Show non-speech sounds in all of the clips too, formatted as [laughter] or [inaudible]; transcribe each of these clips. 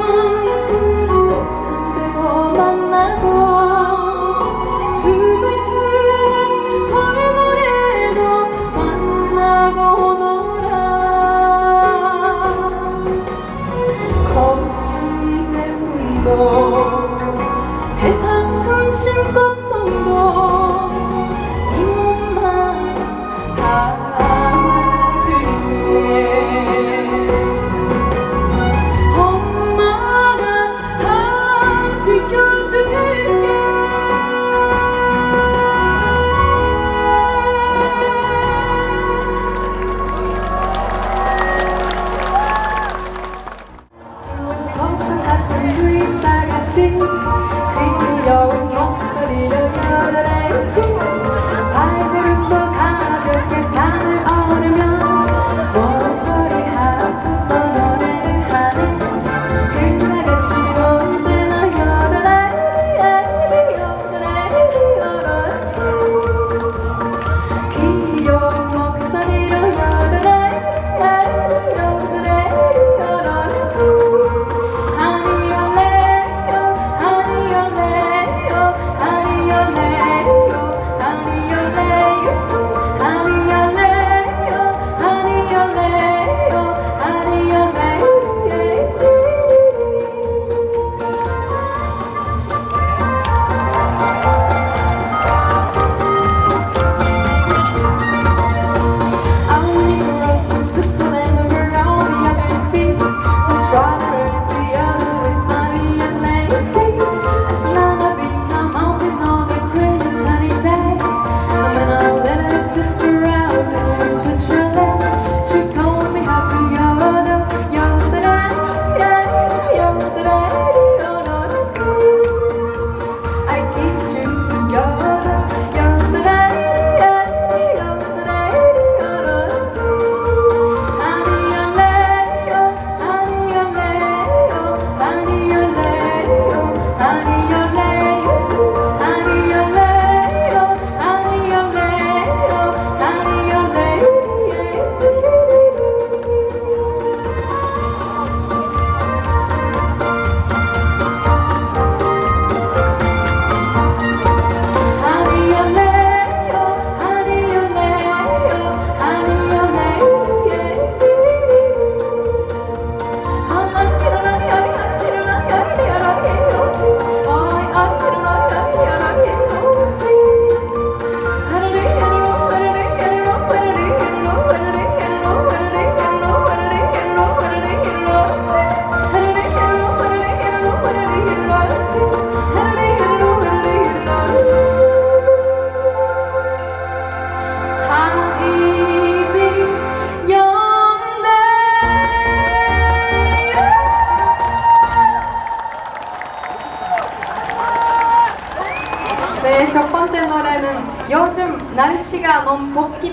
되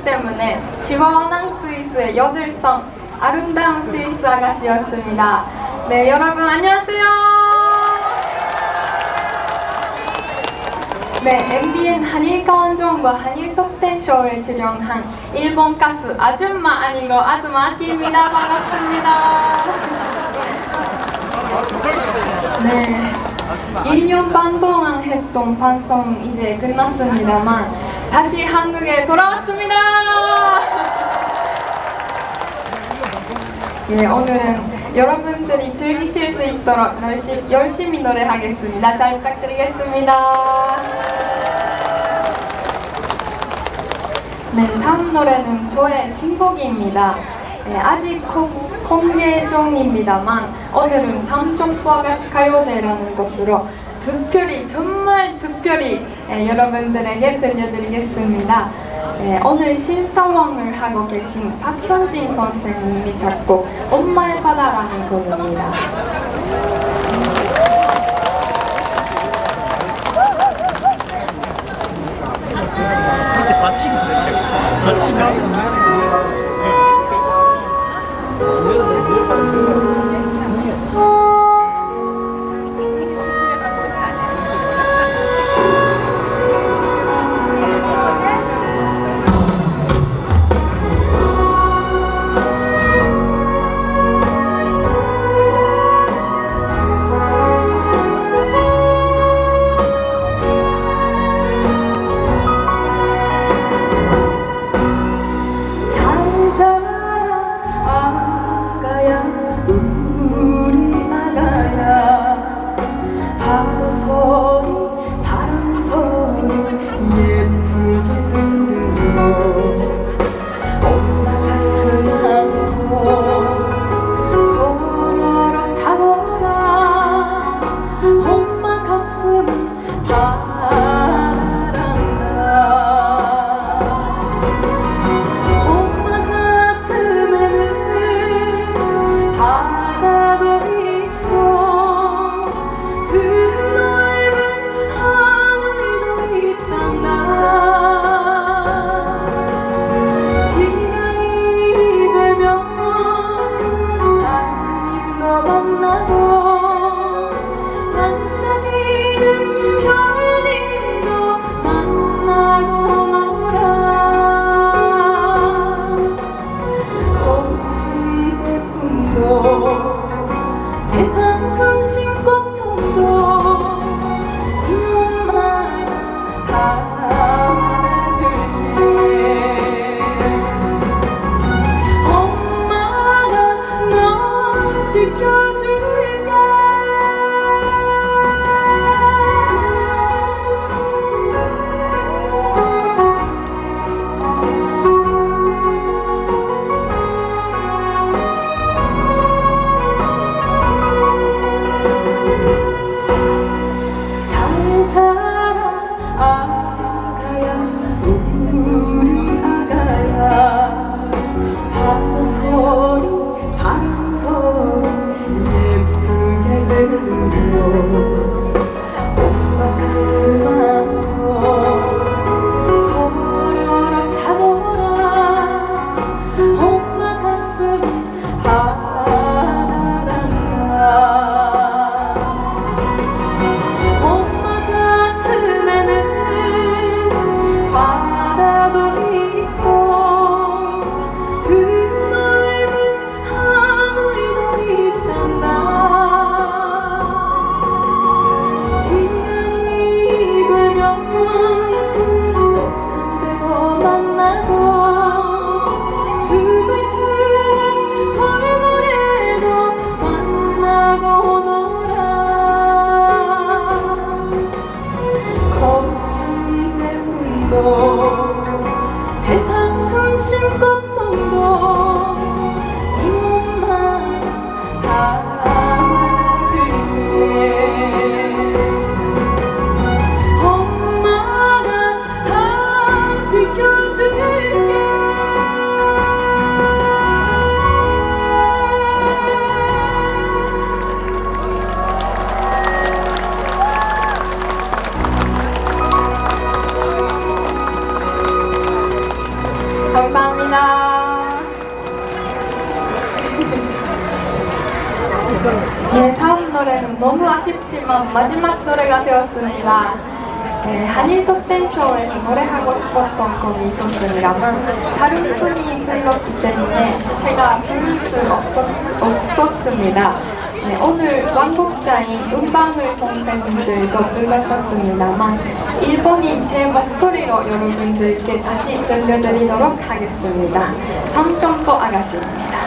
때문에 시원한 스위스의 여들성 아름다운 스위스 아가씨였습니다. 네, 여러분 안녕하세요. 네, MBN 한일 가원정과 한일 톱텐 쇼에 출연한 일본 가수 아줌마 아니고 아즈마 아키입니다. 반갑습니다. 네, 1년 반 동안 했던 방송 이제 끝났습니다만 다시 한국에 돌아왔습니다. 예, 오늘은 여러분들이 즐기실 수 있도록 열심히, 열심히 노래하겠습니다. 잘 부탁드리겠습니다. 네, 다음 노래는 저의 신곡입니다. 네, 아직 코, 공개 중입니다만 오늘은 삼촌부 아가씨 가요제라는 것으로 특별히 정말 특별히 예, 여러분들에게 들려드리겠습니다. 예, 오늘 심사원을 하고 계신 박현진 선생님이 작곡 엄마의 바다라는 곡입니다. 잘 세상 예, 다음 노래는 너무 아쉽지만 마지막 노래가 되었습니다. 예, 한일 톱텐쇼에서 노래하고 싶었던 곡이 있었습니다만 다른 분이 불렀기 때문에 제가 부를 수 없었, 없었습니다. 네, 오늘 완곡자인 음방울 선생님들도 불러주셨습니다만 일본인 제 목소리로 여러분들께 다시 들려드리도록 하겠습니다. 삼촌보 아가씨입니다.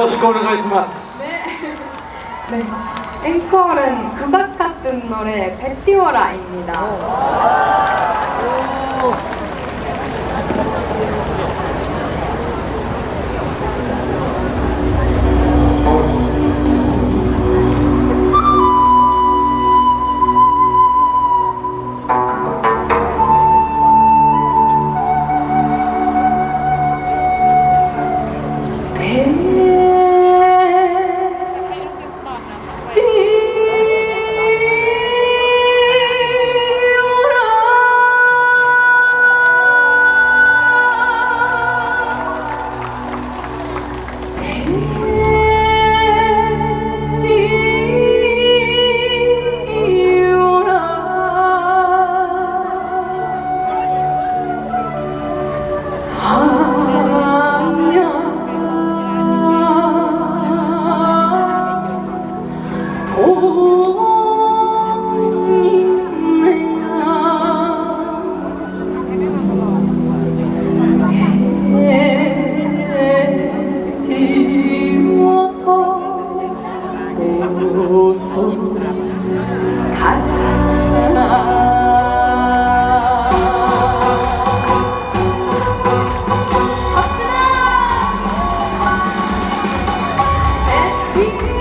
ろしくお願いします 네. 앵콜은 그각 같은 노래 베티오라입니다. Team.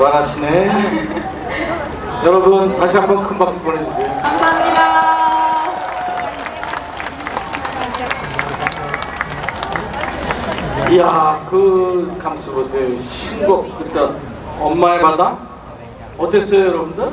수고하시네. [laughs] 여러분 다시 한번 큰 박수 보내주세요. 감사합니다. 이야 그 감수 보세요. 신곡 그러니까 엄마의 바다 어땠어요 여러분들?